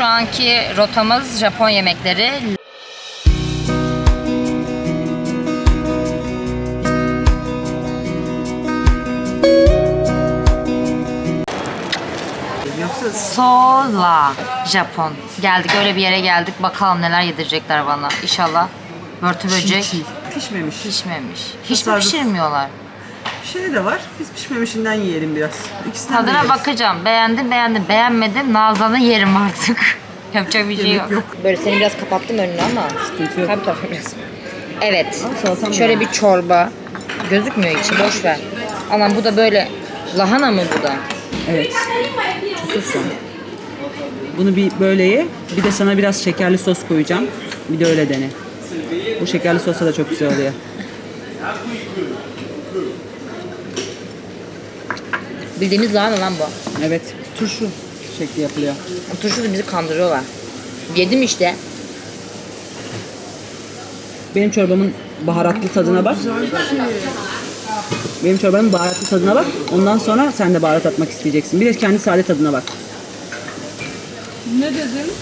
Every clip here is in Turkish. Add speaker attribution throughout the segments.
Speaker 1: Şu anki rotamız Japon yemekleri. Sola Japon. Geldik öyle bir yere geldik. Bakalım neler yedirecekler bana. İnşallah börtü böcek
Speaker 2: pişmemiş.
Speaker 1: pişmemiş. Hiç mi
Speaker 2: Tasarruf.
Speaker 1: pişirmiyorlar?
Speaker 2: Şey de var. Biz pişmemişinden yiyelim biraz. İkisinden de
Speaker 1: Tadına
Speaker 2: yeriz.
Speaker 1: bakacağım. Beğendim beğendim. Beğenmedim. Nazlan'ı yerim artık. Yapacak bir şey
Speaker 2: Yemek
Speaker 1: yok.
Speaker 2: yok.
Speaker 1: Böyle seni biraz kapattım önünü ama.
Speaker 2: Sıkıntı yok.
Speaker 1: Tabii tabii biraz. Evet.
Speaker 2: Ama salatam
Speaker 1: Şöyle bir çorba. Gözükmüyor içi. Boş ver. Anam bu da böyle lahana mı bu da?
Speaker 2: Evet. Sussun. Bunu bir böyle ye. Bir de sana biraz şekerli sos koyacağım. Bir de öyle dene. Bu şekerli sosla da çok güzel oluyor.
Speaker 1: Bildiğimiz lahana lan bu.
Speaker 2: Evet. Turşu şekli yapılıyor.
Speaker 1: Turşu da bizi kandırıyorlar. Yedim işte.
Speaker 2: Benim çorbamın baharatlı tadına bak. Benim çorbanın baharatlı tadına bak. Ondan sonra sen de baharat atmak isteyeceksin. Bir de kendi sade tadına bak.
Speaker 3: Ne dedin?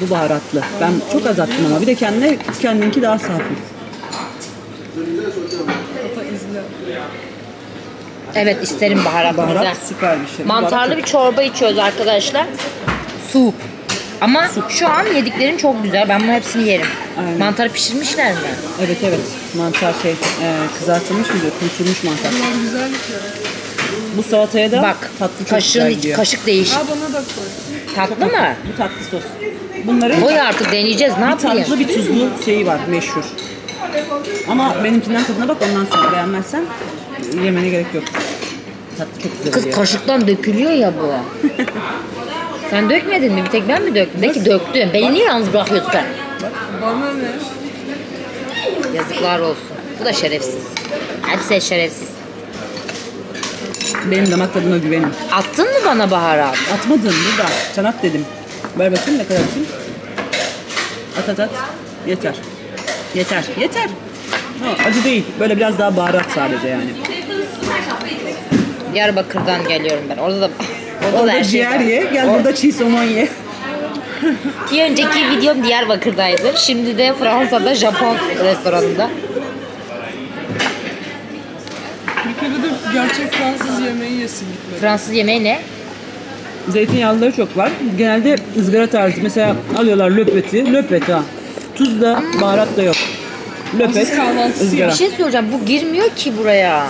Speaker 2: Bu baharatlı. Ben çok az attım ama bir de kendine kendinki daha safif.
Speaker 3: Ata izle.
Speaker 1: Evet isterim baharatlı
Speaker 2: Baharat
Speaker 1: güzel.
Speaker 2: süper bir şey.
Speaker 1: Mantarlı bir çorba içiyoruz arkadaşlar. Soup. Ama şu an yediklerim çok güzel. Ben bunun hepsini yerim.
Speaker 2: Aynen.
Speaker 1: Mantarı pişirmişler mi?
Speaker 2: Evet evet. Mantar şey e, kızartılmış mıydı? Kurutulmuş mantar.
Speaker 3: Bunlar güzel ki.
Speaker 2: Bu salataya da
Speaker 1: Bak
Speaker 2: tatlı çok
Speaker 1: kaşığın
Speaker 2: güzel
Speaker 1: iç-
Speaker 2: gidiyor.
Speaker 1: kaşık değişik.
Speaker 3: Aa bana da koy.
Speaker 1: Tatlı mı?
Speaker 2: Bu tatlı sos. Bunların
Speaker 1: Koy artık deneyeceğiz. Ne
Speaker 2: bir
Speaker 1: yapayım?
Speaker 2: tatlı bir tuzlu şeyi var meşhur. Ama benimkinden tadına bak ondan sonra beğenmezsen yemene gerek yok. Tatlı çok güzel
Speaker 1: Kız
Speaker 2: oluyor.
Speaker 1: kaşıktan dökülüyor ya bu. sen dökmedin mi? Bir tek ben mi döktüm? Belki döktüm. Beni niye yalnız bırakıyorsun sen?
Speaker 3: Bana ne?
Speaker 1: Yazıklar olsun. Bu da şerefsiz. Hepsi şerefsiz.
Speaker 2: Benim damak tadıma güvenin.
Speaker 1: Attın mı bana baharat?
Speaker 2: Atmadın burada. At dedim. Ver bakayım ne kadar atayım. At at at. Yeter. Yeter. Yeter. Ha, acı değil. Böyle biraz daha baharat sadece yani.
Speaker 1: Diyarbakır'dan geliyorum ben. Orada da orada, da
Speaker 2: Orada
Speaker 1: her şey
Speaker 2: ciğer
Speaker 1: var.
Speaker 2: ye. Gel burada çiğ somon ye.
Speaker 1: Bir önceki videom Diyarbakır'daydı. Şimdi de Fransa'da Japon restoranında.
Speaker 3: Bir kere de gerçek Fransız yemeği yesin gitmedi.
Speaker 1: Fransız yemeği ne?
Speaker 2: Zeytinyağlıları çok var. Genelde ızgara tarzı. Mesela alıyorlar löpeti. Löpet ha. Tuz da baharat da yok. Löpet, ızgara.
Speaker 1: Bir şey söyleyeceğim. Bu girmiyor ki buraya.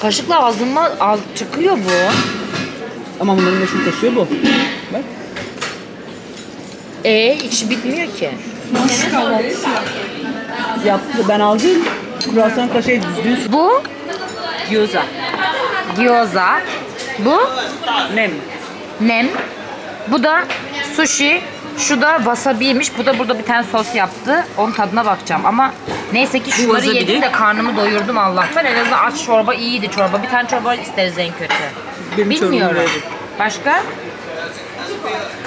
Speaker 1: Kaşıkla ağzıma ağz çıkıyor bu.
Speaker 2: Ama bunların nesini taşıyor bu. Bak.
Speaker 1: E içi bitmiyor ki.
Speaker 3: Kahvaltısı.
Speaker 2: Yaptı. Ben aldım. Kruvasan kaşe düz
Speaker 1: Bu
Speaker 2: gyoza.
Speaker 1: gyoza. Bu
Speaker 2: Nem.
Speaker 1: nem. Bu da sushi. Şu da wasabi'ymiş. Bu da burada bir tane sos yaptı. Onun tadına bakacağım ama neyse ki şunları
Speaker 2: wasabi
Speaker 1: yedim
Speaker 2: de-
Speaker 1: de karnımı doyurdum Allah'tan. En azından aç çorba iyiydi çorba. Bir tane çorba isteriz en kötü.
Speaker 2: Benim
Speaker 1: Bilmiyorum. Başka?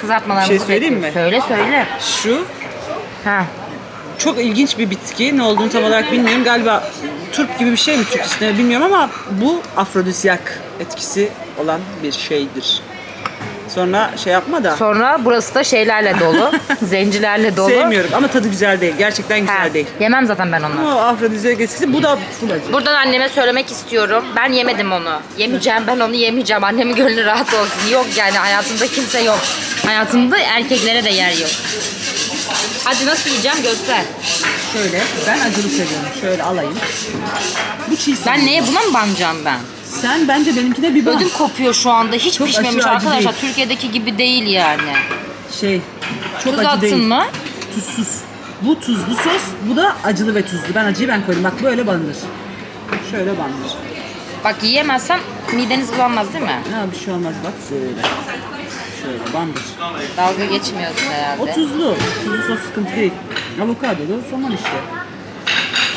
Speaker 1: Kızartmalarımızı
Speaker 2: Bir şey söyleyeyim mi?
Speaker 1: bekliyoruz. Söyle söyle.
Speaker 2: Şu
Speaker 1: Ha.
Speaker 2: çok ilginç bir bitki. Ne olduğunu tam olarak bilmiyorum. Galiba turp gibi bir şey mi Türkçesinde bilmiyorum ama bu afrodisyak etkisi olan bir şeydir. Sonra şey yapma da.
Speaker 1: Sonra burası da şeylerle dolu. zencilerle dolu.
Speaker 2: Sevmiyorum ama tadı güzel değil. Gerçekten güzel
Speaker 1: Ha,
Speaker 2: değil.
Speaker 1: Yemem zaten ben onu.
Speaker 2: Ama afrodizyak etkisi bu da full acı.
Speaker 1: Buradan anneme söylemek istiyorum. Ben yemedim onu. Yemeyeceğim. Ben onu yemeyeceğim. Annemin gönlü rahat olsun. Yok yani hayatımda kimse yok. Hayatımda erkeklere de yer yok. Hadi nasıl yiyeceğim göster.
Speaker 2: Şöyle ben acılı seviyorum. Şöyle alayım. Bu çiğ
Speaker 1: Ben neye buna mı banacağım ben?
Speaker 2: Sen bence benimkine bir bak.
Speaker 1: Ödüm kopuyor şu anda. Hiç
Speaker 2: Çok
Speaker 1: pişmemiş
Speaker 2: acı
Speaker 1: arkadaşlar.
Speaker 2: değil.
Speaker 1: Türkiye'deki gibi değil yani.
Speaker 2: Şey çok
Speaker 1: Tuz
Speaker 2: acı
Speaker 1: attın
Speaker 2: değil.
Speaker 1: mı?
Speaker 2: Tuzsuz. Bu tuzlu sos, bu da acılı ve tuzlu. Ben acıyı ben koydum. Bak böyle bandır. Şöyle bandır.
Speaker 1: Bak yiyemezsem mideniz bulanmaz değil mi?
Speaker 2: Ha bir şey olmaz bak böyle. Şöyle bandır.
Speaker 1: Dalga geçmiyorsun
Speaker 2: O
Speaker 1: herhalde.
Speaker 2: tuzlu. Tuzlu sos sıkıntı değil. Avokado da somon işte.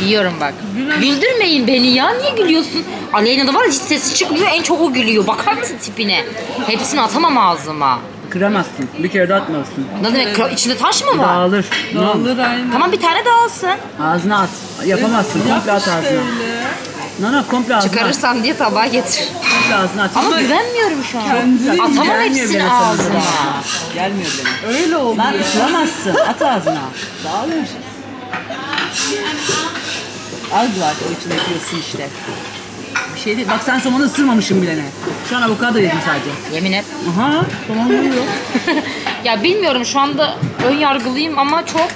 Speaker 1: Yiyorum bak. Güldürmeyin beni ya. Niye gülüyorsun? Aleyna'da var ya hiç sesi çıkmıyor. En çok o gülüyor. Bakar mısın tipine? Hepsini atamam ağzıma.
Speaker 2: Kıramazsın. Bir kere de atmalısın.
Speaker 1: Ne demek? kra- İçinde taş mı var?
Speaker 2: Dağılır.
Speaker 3: Dağılır aynı.
Speaker 1: Tamam bir tane daha alsın.
Speaker 2: Ağzına at. Yapamazsın. Komple at ağzına. Nana komple ağzına at.
Speaker 1: Çıkarırsam diye tabağa getir.
Speaker 2: Komple ağzına at.
Speaker 1: Ama güvenmiyorum şu an.
Speaker 3: Kendini
Speaker 1: Atamam
Speaker 2: Gelmiyor
Speaker 1: hepsini
Speaker 2: bile sana
Speaker 1: ağzıma.
Speaker 2: zaten. Gelmiyor bile.
Speaker 3: öyle oldu.
Speaker 2: Lan ısıramazsın. At ağzına. Dağılır. Az var o içinde yiyorsun işte. Bir şey değil. Bak sen somonu ısırmamışsın bile ne. Şu an avokado yedim sadece.
Speaker 1: Yemin et.
Speaker 2: Aha somon yiyor.
Speaker 1: Ya bilmiyorum şu anda ön yargılıyım ama çok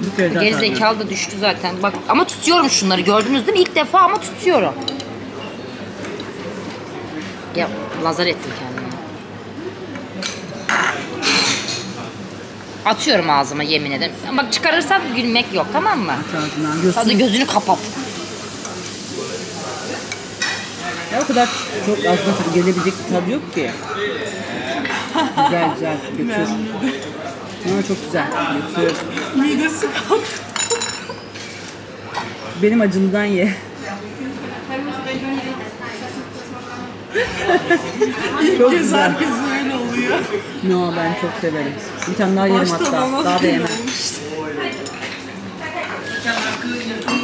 Speaker 2: Bir kere daha
Speaker 1: geri
Speaker 2: tadına.
Speaker 1: zekalı da düştü zaten. Bak ama tutuyorum şunları gördünüz değil mi? İlk defa ama tutuyorum. Ya lazar ettim kendimi. Atıyorum ağzıma yemin ederim. Bak çıkarırsam gülmek yok tamam mı?
Speaker 2: At ağzına. Yosun.
Speaker 1: Hadi gözünü kapat.
Speaker 2: Ya o kadar çok aslında tadı gelebilecek bir tadı yok ki. güzel güzel götür. Ama çok güzel. Götür.
Speaker 3: Midesi kalktı.
Speaker 2: Benim acımdan ye. çok güzel.
Speaker 3: Öyle oluyor.
Speaker 2: No ben çok severim. Bir tane daha yerim
Speaker 3: Başta
Speaker 2: hatta. Daha da yemem.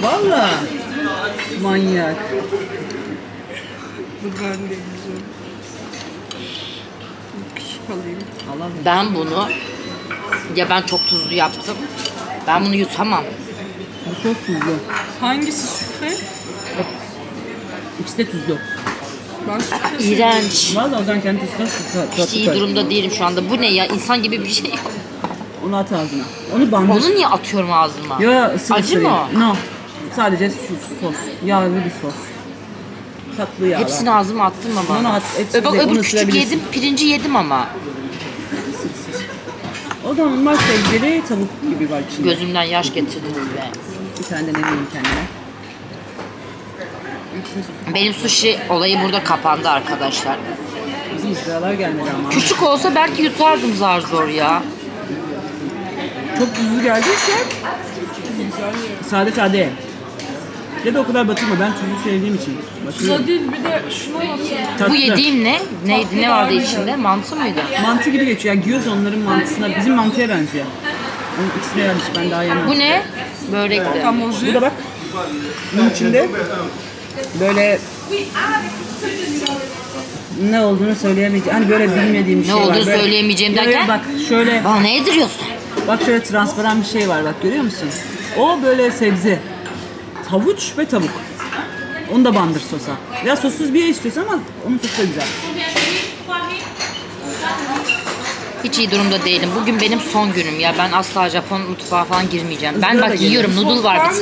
Speaker 2: Valla. Manyak.
Speaker 3: Dur ben de yiyeceğim. Küçük alayım.
Speaker 2: Allah
Speaker 1: Ben bunu ya ben çok tuzlu yaptım. Ben bunu yutamam.
Speaker 2: bu çok tuzlu.
Speaker 3: Hangisi sütle?
Speaker 2: İkisi de tuzlu.
Speaker 3: Seviyorum.
Speaker 1: İğrenç.
Speaker 2: Valla o zaman kendi tuzuna tat-
Speaker 1: Hiç
Speaker 2: tatlı
Speaker 1: iyi durumda değilim şu anda. Bu ne ya? İnsan gibi bir şey yok.
Speaker 2: Onu at ağzına. Onu bandır.
Speaker 1: Onu niye atıyorum ağzıma?
Speaker 2: Yo yo ısır
Speaker 1: Acı mı
Speaker 2: ye. No. Sadece şu sos. Yağlı bir sos. Tatlı yağlı.
Speaker 1: Hepsini ağzıma attım ama.
Speaker 2: Onu at, hepsini
Speaker 1: Ö- bak
Speaker 2: de
Speaker 1: öbür küçük
Speaker 2: ısırabilirsin.
Speaker 1: yedim, pirinci yedim ama.
Speaker 2: O da normal sebzeli tavuk gibi var içinde.
Speaker 1: Gözümden yaş getirdiniz be.
Speaker 2: Bir tane de ne bileyim kendime.
Speaker 1: Benim sushi olayı burada kapandı arkadaşlar.
Speaker 2: Bizim ızgaralar gelmedi ama.
Speaker 1: Küçük olsa belki yutardım zar zor ya.
Speaker 2: Çok tuzlu geldiyse sade sade ye. Ya da o kadar batırma. Ben tuzlu sevdiğim için. Batırıyorum.
Speaker 3: Değil bir de şuna.
Speaker 2: Tatlı.
Speaker 1: Bu yediğim ne? Neydi? Ne vardı içinde? Mantı mıydı?
Speaker 2: Mantı gibi geçiyor. Yani gyoza onların mantısına, bizim mantıya benziyor. Onun ikisine yanlış. Ben daha yemem.
Speaker 1: Bu ne? Börekti.
Speaker 2: Bu da bak. Bunun içinde böyle ne olduğunu söyleyemeyeceğim. Hani böyle bilmediğim bir
Speaker 1: Ne
Speaker 2: şey var.
Speaker 1: olduğunu
Speaker 2: Böyle-
Speaker 1: söyleyemeyeceğim
Speaker 2: yo,
Speaker 1: derken?
Speaker 2: Bak şöyle,
Speaker 1: Bana ne yediriyorsun?
Speaker 2: bak şöyle transparan bir şey var. Bak görüyor musun? O böyle sebze. Havuç ve tavuk. Onu da bandır sosa. Ya sossuz bir ye istiyorsan ama onun sosu da güzel.
Speaker 1: Hiç iyi durumda değilim. Bugün benim son günüm ya. Ben asla Japon mutfağı falan girmeyeceğim. Ben
Speaker 2: Izgara da
Speaker 1: bak
Speaker 2: geliyor.
Speaker 1: yiyorum. Noodle
Speaker 3: Sos
Speaker 1: var bir
Speaker 3: mı?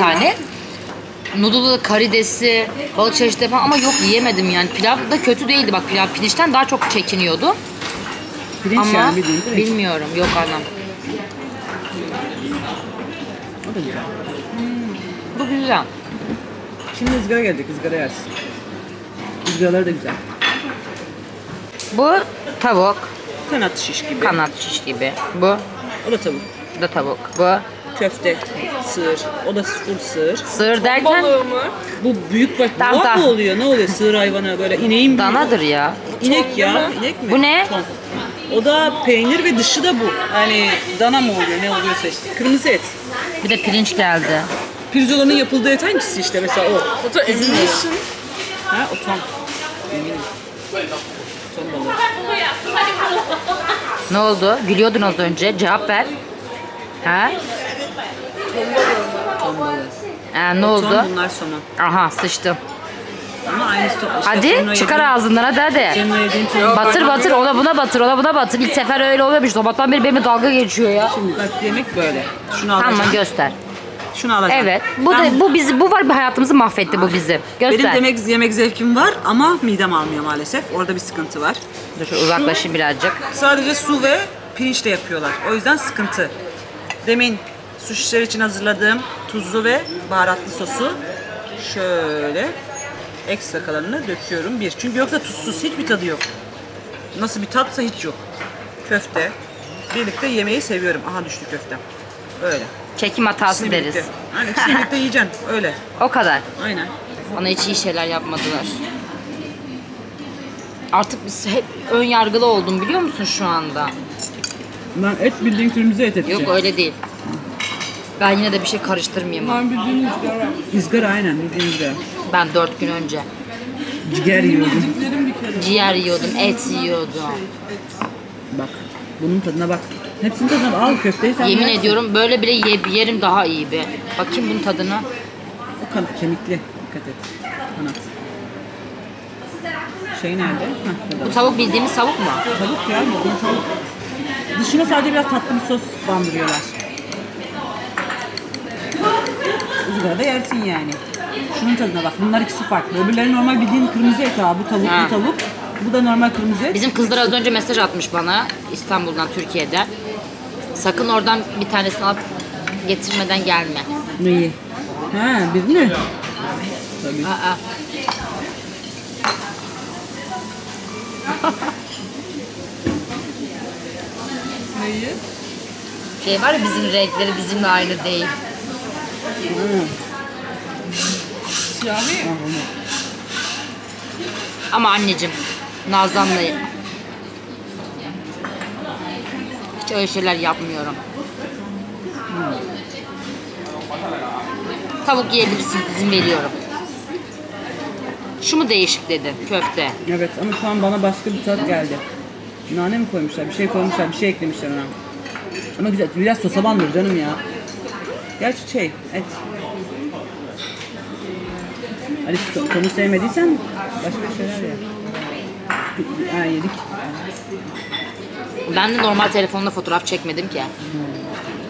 Speaker 1: Tane. Noodle'ı, karidesi, balık çeşitleri falan ama yok yiyemedim yani. Pilav da kötü değildi bak pilav pirinçten daha çok çekiniyordu.
Speaker 2: Pirinç
Speaker 1: ama
Speaker 2: yani bildiğin pirinç.
Speaker 1: bilmiyorum yok anlam.
Speaker 2: O da güzel.
Speaker 1: Bu güzel.
Speaker 2: Şimdi ızgara gelecek. ızgara yersin. Izgaraları da güzel.
Speaker 1: Bu tavuk,
Speaker 2: Kanat şiş gibi.
Speaker 1: kanat şiş gibi. Bu
Speaker 2: O da tavuk.
Speaker 1: da tavuk. Bu
Speaker 2: Köfte, sığır. O da full sığır.
Speaker 1: sığır derken
Speaker 3: Balığı mı?
Speaker 2: Bu büyük baş...
Speaker 1: Dana.
Speaker 2: Boğaz mı oluyor? Ne oluyor sığır hayvanı böyle? ineğin büyüğü.
Speaker 1: danadır ya.
Speaker 2: İnek ya. İnek mi?
Speaker 1: Bu ne?
Speaker 2: Ton. O da peynir ve dışı da bu. Hani dana mı oluyor? Ne oluyorsa işte. Kırmızı et.
Speaker 1: Bir de pirinç geldi.
Speaker 2: Pirzolanın yapıldığı et hangisi işte mesela o.
Speaker 3: O da emin misin?
Speaker 2: Ha o ton. Eminim. Ton balığı.
Speaker 1: Ne oldu? Gülüyordun az önce. Cevap ver. Ha?
Speaker 2: Ton balığı.
Speaker 1: Ha, ne
Speaker 2: Ton
Speaker 1: oldu?
Speaker 2: bunlar somon.
Speaker 1: Aha sıçtım.
Speaker 2: Ama aynısı ton. işte
Speaker 1: Hadi çıkar ağzından hadi hadi. Batır batır ona buna batır ona buna batır. İlk sefer öyle oluyormuş. Sabahtan beri benimle dalga geçiyor ya.
Speaker 2: Şimdi bak yemek böyle. Şunu alacaksın.
Speaker 1: Tamam göster.
Speaker 2: Şunu alacaksın.
Speaker 1: Evet. Bu da bu bizi bu var bir hayatımızı mahvetti bu bizi. Göster.
Speaker 2: Benim demek yemek zevkim var ama midem almıyor maalesef. Orada bir sıkıntı var.
Speaker 1: Dur şöyle uzaklaşayım birazcık.
Speaker 2: Sadece su ve pirinçle yapıyorlar. O yüzden sıkıntı. Demin suşiler için hazırladığım tuzlu ve baharatlı sosu şöyle ekstra kalanını döküyorum bir. Çünkü yoksa tuzsuz hiçbir tadı yok. Nasıl bir tatsa hiç yok. Köfte. Birlikte yemeği seviyorum. Aha düştü köftem. Öyle.
Speaker 1: Çekim hatası
Speaker 2: İkisini
Speaker 1: deriz.
Speaker 2: birlikte. Aynen ikisini birlikte yiyeceksin. Öyle.
Speaker 1: O kadar.
Speaker 2: Aynen.
Speaker 1: Bana hiç iyi şeyler yapmadılar. Artık biz hep ön yargılı oldum biliyor musun şu anda?
Speaker 2: Ben et bildiğin kırmızı et eti.
Speaker 1: Yok öyle değil. Ben yine de bir şey karıştırmayayım.
Speaker 3: Ben bildiğin ızgara.
Speaker 2: İzgara aynen bildiğin ızgara.
Speaker 1: Ben dört gün önce
Speaker 2: Ciğer yiyordum.
Speaker 3: Yediklerim bir kere.
Speaker 1: ciğer yiyordum, et yiyordum.
Speaker 2: Bak. Bunun tadına bak. Hepsinin tadına bak. Al köfteyi sen
Speaker 1: Yemin
Speaker 2: yersin.
Speaker 1: ediyorum böyle bile ye- yerim daha iyi be. Bakayım bunun tadına.
Speaker 2: O kan kemikli. Dikkat et. Kanat. Şey nerede? Heh, burada.
Speaker 1: Bu tavuk bildiğimiz tavuk mu?
Speaker 2: Tavuk ya. Bu tavuk. Dışına sadece biraz tatlı bir sos bandırıyorlar. Izgarada yersin yani. Şunun tadına bak. Bunlar ikisi farklı. Öbürleri normal bildiğin kırmızı et abi. Bu tavuk,
Speaker 1: Ha.
Speaker 2: bu tavuk. Bu da normal kırmızı et.
Speaker 1: Bizim kızlar az önce mesaj atmış bana İstanbul'dan, Türkiye'den. Sakın oradan bir tanesini alıp getirmeden gelme.
Speaker 2: Neyi? Ha, birini. Tabii.
Speaker 1: Aa.
Speaker 3: Neyi?
Speaker 1: Şey var ya bizim renkleri bizimle aynı değil.
Speaker 3: Siyahi.
Speaker 1: Ama anneciğim Nazan'la hiç öyle şeyler yapmıyorum. Tavuk yiyebilirsin izin veriyorum. Şu mu değişik dedi köfte.
Speaker 2: Evet ama şu an bana başka bir tat geldi. Nane mi koymuşlar? Bir şey koymuşlar, bir şey eklemişler ona. Ama güzel. Biraz sosa bandır canım ya. Gerçi şey, et. So- sonu sevmediysen başka şeyler ya. Ha yedik.
Speaker 1: Ben de normal telefonla fotoğraf çekmedim ki.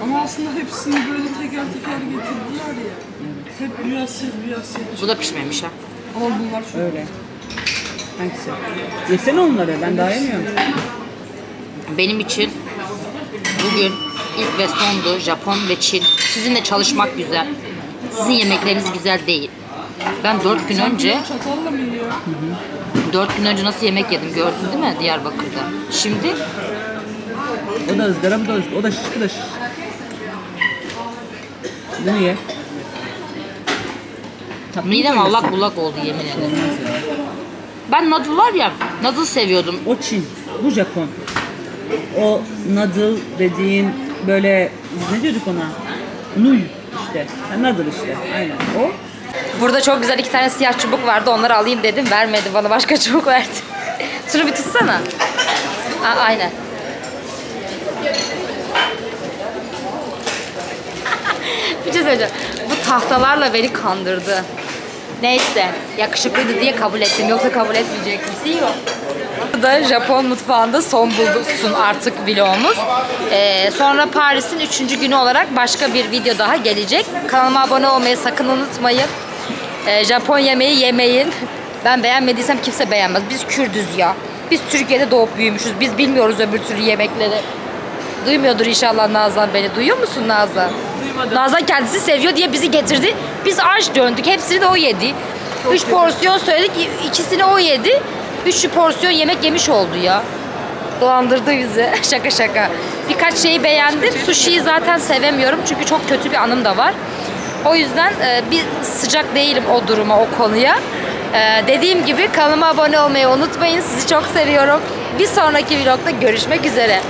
Speaker 3: Ama aslında hepsini böyle teker teker getirdiler ya. Hep biraz set.
Speaker 1: Bu da pişmemiş ha.
Speaker 3: Ama bunlar çok
Speaker 2: Öyle. Hangisi? Yesene onları. Ben daha yemiyorum.
Speaker 1: Benim için bugün ilk ve sondu Japon ve Çin. Sizinle çalışmak güzel. Sizin yemekleriniz güzel değil. Ben dört gün önce,
Speaker 3: çatalla mı yiyor?
Speaker 1: dört gün önce nasıl yemek yedim gördün değil mi Diyarbakır'da? Şimdi
Speaker 2: O da ızgara, bu da ızgara. O da şiş, bu da şiş. Bunu ye. Tatlı
Speaker 1: midem allak bullak oldu yemin ederim. Ben noodle var ya, noodle seviyordum.
Speaker 2: O Çin, bu Japon. O noodle dediğin böyle ne diyorduk ona? Nuy işte. Ha, noodle işte. Aynen. O
Speaker 1: Burada çok güzel iki tane siyah çubuk vardı. Onları alayım dedim. Vermedi bana. Başka çubuk verdi. Şunu bir tutsana. Aa, aynen. bir şey söyleyeceğim. Bu tahtalarla beni kandırdı. Neyse. Yakışıklıydı diye kabul ettim. Yoksa kabul etmeyecektim. See you. Burada Japon mutfağında son bulsun artık vlogumuz. Ee, sonra Paris'in üçüncü günü olarak başka bir video daha gelecek. Kanalıma abone olmayı sakın unutmayın. Ee, Japon yemeği yemeyin. Ben beğenmediysem kimse beğenmez. Biz Kürdüz ya. Biz Türkiye'de doğup büyümüşüz. Biz bilmiyoruz öbür türlü yemekleri. Duymuyordur inşallah Nazan beni. Duyuyor musun Nazan? Nazan kendisi seviyor diye bizi getirdi. Biz aç döndük. Hepsini de o yedi. Üç porsiyon söyledik. ikisini o yedi. Üç porsiyon yemek yemiş oldu ya. Dolandırdı bizi. şaka şaka. Birkaç şeyi beğendim. Sushi'yi zaten sevemiyorum. Çünkü çok kötü bir anım da var. O yüzden e, bir sıcak değilim o duruma, o konuya. E, dediğim gibi kanalıma abone olmayı unutmayın. Sizi çok seviyorum. Bir sonraki vlogda görüşmek üzere.